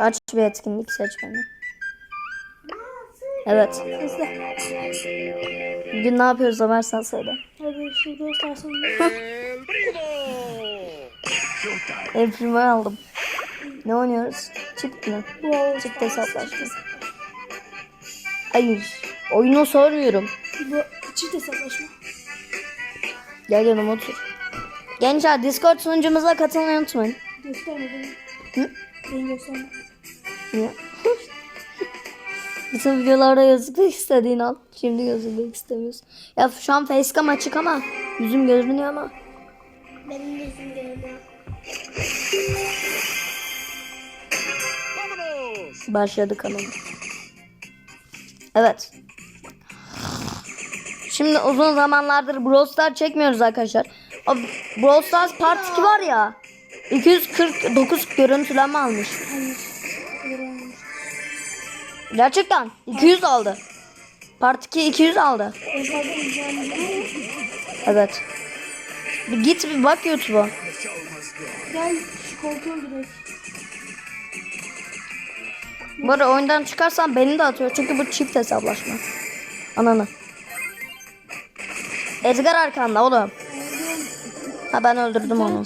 Aç bir etkinlik seç beni. Evet. Hızlı. Bugün ne yapıyoruz Ömer sen söyle. Hadi şu göstersen. El primo. Aldım. Ne oynuyoruz? Çift mi? Wow. Çift hesaplaşma. Hayır. Oyunu soruyorum. Bu çift hesaplaşma. Gel yanıma otur. Gençler Discord sunucumuza katılmayı unutmayın. Gösterme beni. Hı? Beni gösterme. Bütün videolarda gözükmek istediğin al. Şimdi gözükmek istemiyorsun. Ya şu an facecam açık ama yüzüm görünüyor ama. Benim yüzüm görünüyor. Başladı kanalım. Evet. Şimdi uzun zamanlardır Brawl Stars çekmiyoruz arkadaşlar. O Brawl Stars Part 2 var ya. 249 görüntülenme almış. Hayır. Gerçekten 200 aldı. Part 2 200 aldı. Evet. Bir git bir bak YouTube'a. Gel şu koltuğu direkt. Bu arada oyundan çıkarsan beni de atıyor. Çünkü bu çift hesaplaşma. Ananı. Edgar arkanda oğlum. Ha ben öldürdüm onu.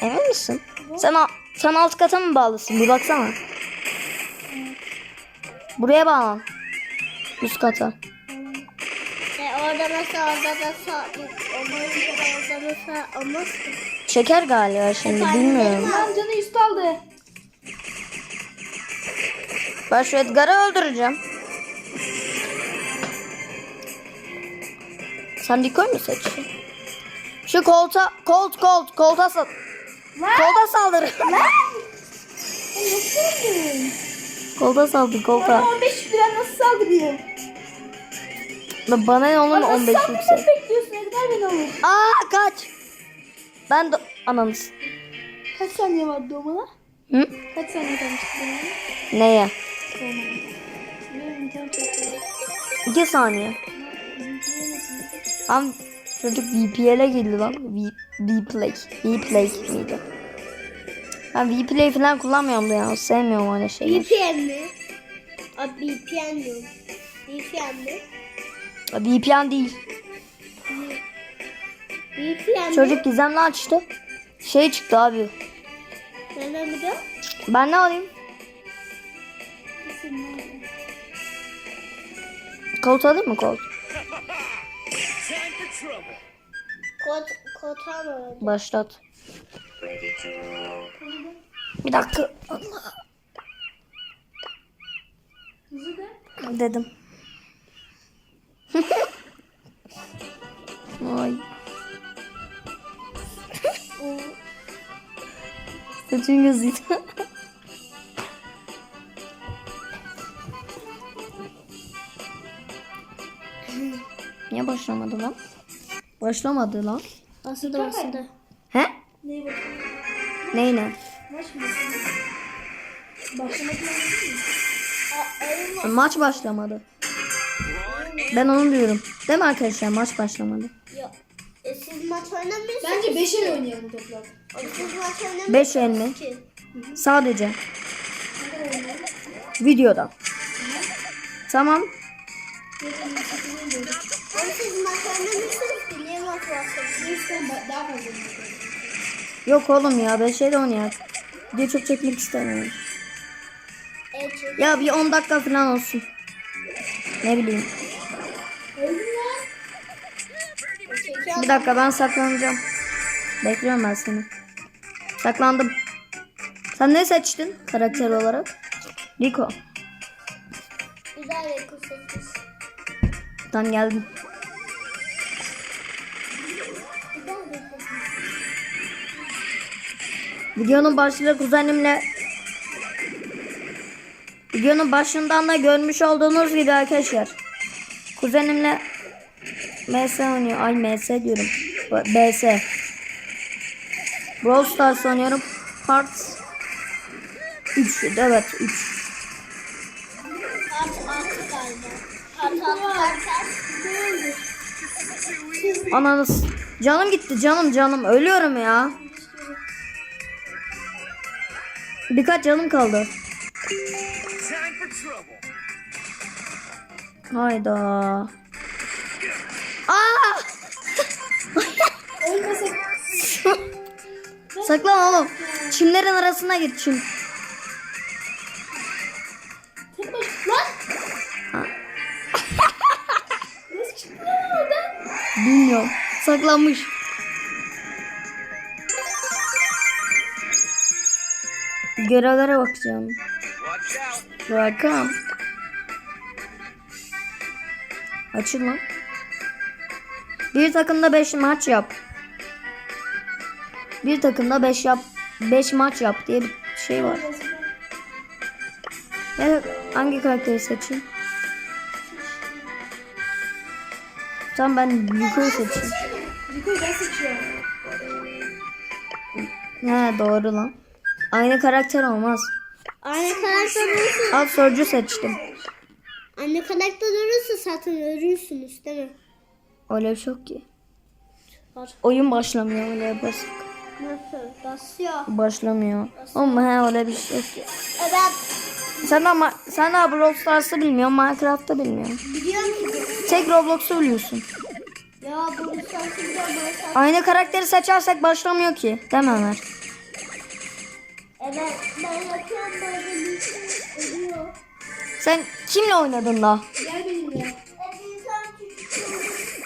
Emin misin? Sen, sen alt kata mı bağlısın? Bir baksana. Buraya bağlan. Üst kata. E orada mesela orada da sağ orada mesela olmaz. Çeker galiba şimdi bilmiyorum. Lan canı üst aldı. Ben şu Edgar'ı öldüreceğim. Sen Dikoy mu seçtin? Şu kolta, kolt, kolt, kolta sal... Kolta saldır. Kolta saldır, kolta. Bana 15 lira nasıl saldırıyor? Lan Bana onun 15 Sen yüksek. bunu bekliyorsun Edgar beni alır. Aa kaç. Ben de ananız. Kaç saniye var doğumuna? Hı? Kaç saniye kalmıştı doğumuna? Neye? 2 saniye. Am çocuk VPL'e girdi lan. V, Vplay. Vplay miydi? Ben Vplay falan kullanmıyorum da ya. Sevmiyorum öyle şeyler. VPN mi? Abi VPN diyorum. VPN mi? VPN değil. VPN mi? Çocuk gizemli açtı. Şey çıktı abi. Nereden biliyorsun? Ben ne alayım? Kolt alayım mı kolt? Kod, kod mı? Başlat. Bir dakika. De. Dedim. Ay. Saçın gözüydü. Niye başlamadı lan? Başlamadı lan. Basıdı basıdı. Neyi bakıyorsun? Neyine? Maç mı? Başlamak mı? Maç başlamadı. Ben onu diyorum. Değil mi arkadaşlar? Maç başlamadı. Yok. E, siz maç oynamıyorsunuz Bence 5 el oynayalım toplam. Siz maç oynamıyorsunuz Beş el mi? ki. Sadece. Videoda. Tamam. Ama siz maç oynamıyorsunuz ki. Niye maç? Neyse daha fazla. Yok oğlum ya. Ben şey de oynayak. Video çok çekmek istemiyorum. Evet. Ya bir 10 dakika falan olsun. Ne bileyim. Bir dakika ben saklanacağım. Bekliyorum ben seni. Saklandım. Sen ne seçtin karakter olarak? Rico. Güzel kız seçmiş. Tamam geldim. Videonun başında kuzenimle Videonun başından da görmüş olduğunuz gibi arkadaşlar. Kuzenimle MS oynuyor. Ay MS diyorum. BS. Brawl Stars oynuyorum. Part 3. Evet 3. Kart altı galiba. Kart altı kart altı. Ananız. Canım gitti canım canım. Ölüyorum ya. Birkaç canım kaldı. Hayda. Aa! Saklan oğlum. Çimlerin arasına git çim. Tek baş. Görevlere bakacağım. Rakam. Açın lan. Bir takımda 5 maç yap. Bir takımda 5 yap 5 maç yap diye bir şey var. Ya hangi karakteri seçeyim? Tamam ben Yuko'yu seçeyim. Yukarı ben seçiyorum. He doğru lan. Aynı karakter olmaz. Anne karakter olursa, Alt sorucu seçtim. anne karakter olursa zaten ölürsünüz değil mi? Öyle bir şey yok ki. Var. Oyun başlamıyor öyle yaparsak. Nasıl? Basıyor. Başlamıyor. Ama he öyle bir şey yok ki. Evet. Sen ama sen daha Brawl Stars'ı bilmiyorsun, Minecraft'ı bilmiyorsun. Biliyorum ki. Tek Roblox'u biliyorsun. Ya sanki- Aynı karakteri seçersek başlamıyor ki. Değil mi Ömer? Evet. Ben yapıyorum böyle bir şey ölüyor. Sen kimle oynadın da? Gel benimle.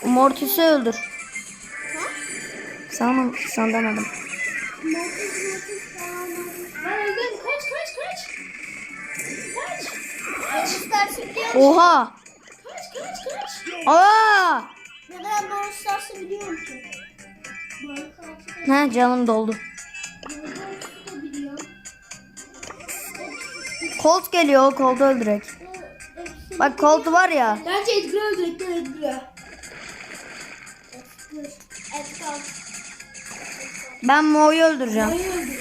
Mortis'i öldür. Ha? Sen, sen demedim. Mortis mortis falan. Lan öldüm. Kaç kaç kaç. Kaç. Ben istersen biliyor musun? Oha! Kaç kaç kaç. Aa! Neden Brawl Stars'ı biliyorum ki? He canım doldu. Colt geliyor, Colt'u öldürek. Bak Colt var ya. Bence Edgar. Edgar. Edgar. Ben Mo'yu öldüreceğim. Öldü.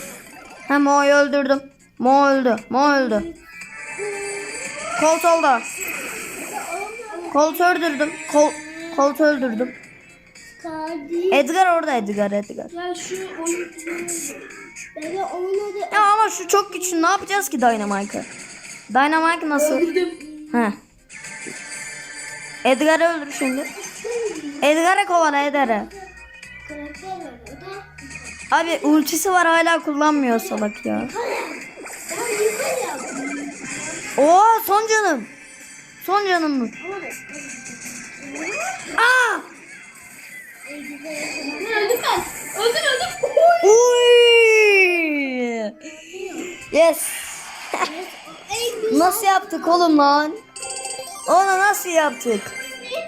He Mo'yu öldürdüm. Mo öldü. Mo öldü. Colt oldu. Colt öldürdüm. Col Colt öldürdüm. Edgar orada Edgar Edgar. Ya şu oyun Oynadı. Ya ama şu çok güçlü. Ne yapacağız ki Dynamite'ı? Dynamite nasıl? öldürdüm. He. Edgar'ı öldür şimdi. Edgar'ı kovala Edgar'ı. Abi ultisi var hala kullanmıyor salak ya. Oo son canım. Son canım mı? Aa! Lan öldüm ben. Öldüm öldüm. Uy! Yes. Nasıl yaptık oğlum lan? Onu nasıl yaptık?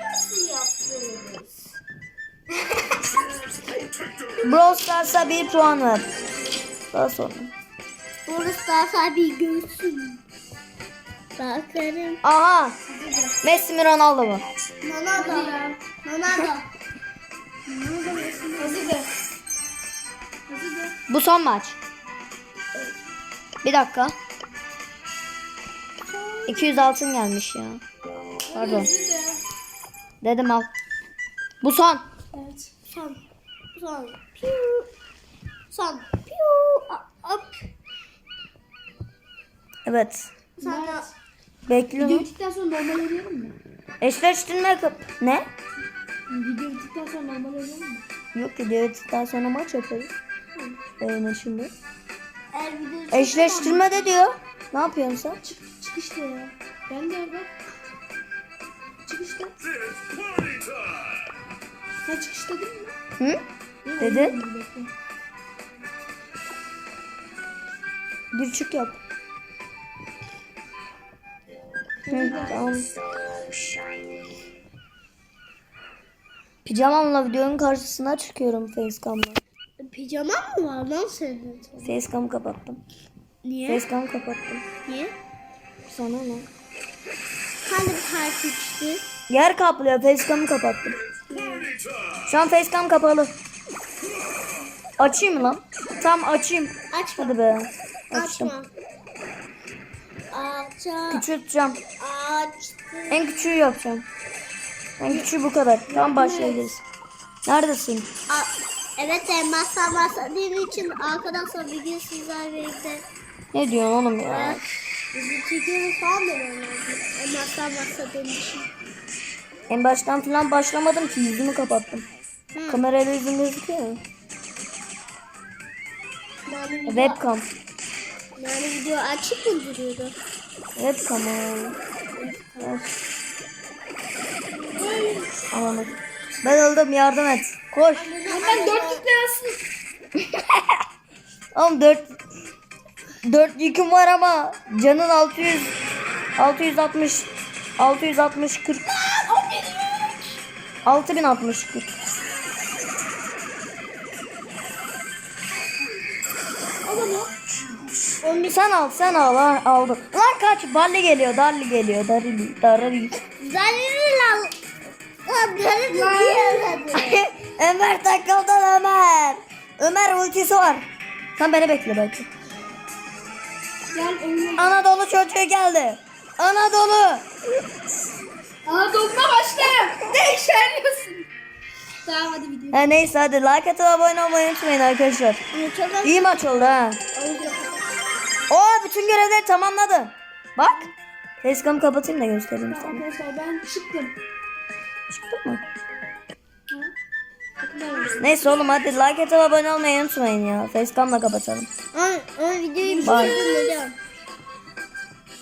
nasıl yaptınız? Brawl Stars'a bir puan ver. Daha sonra. Burası daha sahibi görsün. Bakarım. Aha. Messi mi Ronaldo mu? Nana da. Hazırdı. Bu son maç. Bir dakika. 200 altın gelmiş ya. Pardon. Dedim al. Bu son. Evet. Son. Son. Piu. Son. Piu. Hop. Evet. Sonra Video Bekliyorum. bittikten sonra normal oynayalım mı? Eşleştirme kap... Ne? Video bittikten sonra normal oynayalım mı? Yok ki daha sonra maç yaparız. Benim şimdi. Eşleştirme de diyor. Ne yapıyorsun sen? Çık, çık işte ya. Ben de bak. Çık işte. Sen çıkış dedin mi? Hı? Yok, Dedi. Dur çık yap. Hı, tamam. Pijamamla videonun karşısına çıkıyorum facecam'la. Pijaman mı var lan senin? Facecam kapattım. Niye? Facecam kapattım. Niye? Sana ne? Hani parti içti? Yer kaplıyor. Facecam'ı kapattım. Şu an facecam kapalı. Açayım mı lan? Tamam açayım. Açma. Hadi be. Açtım. Açma. Aça. Küçülteceğim. Açtı. En küçüğü yapacağım. En küçüğü bu kadar. Tamam başlayabiliriz. Neredesin? A- evet elmaslar dediğim için arkadaşlar bugün sizlerle birlikte Ne diyorsun oğlum ya? Bizi çekiyoruz falan böyle. Masa masa demişim. En baştan falan başlamadım ki yüzümü kapattım. Kamerayla yüzüm gözüküyor. Yani video, Webcam. yani video açık mı duruyordu? Webcam. Evet. Anladım. Ben öldüm yardım et. Koş. Ben dörtlükle nasıl? Oğlum dört dört yüküm var ama canın 600 660 660 40 6060 40 sen al sen al ha, aldım. Lan kaç Barley geliyor Darli geliyor Darli Darli. Zalilal. Lan beni diyor Ömer takıldı Ömer. Ömer ultisi var. Sen beni bekle belki. Anadolu çocuğu geldi. Anadolu. Aa dokma başla. Ne işaretliyorsun? Tamam hadi video. Ha, neyse hadi like atıp abone olmayı unutmayın arkadaşlar. İyi maç oldu ha. Oo bütün görevleri tamamladı. Bak. Facecam kapatayım da göstereyim sana. Arkadaşlar ben çıktım. Çıktı mı? Neyse oğlum hadi like atıp abone olmayı unutmayın ya. Facecam'la kapatalım. Ama, videoyu Bye. bitirdim hocam.